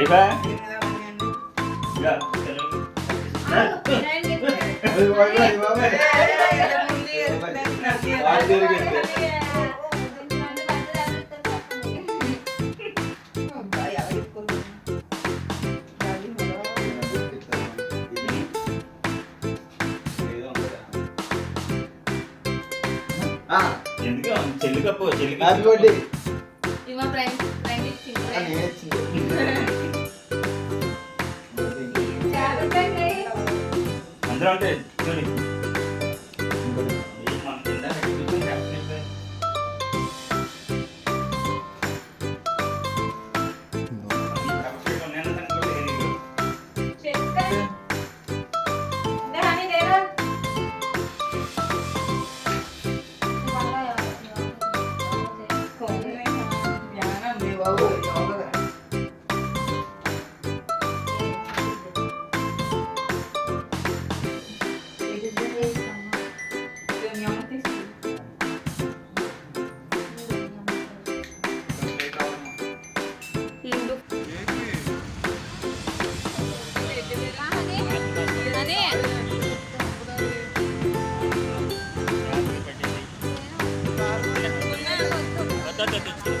ఇక, ఎందుకు? చెల్లి కప్పు చెల్లి హ్యాపీ బర్త్డే ఇవ్వ. Friend friend Adelante, Johnny. Dá, dá, dá.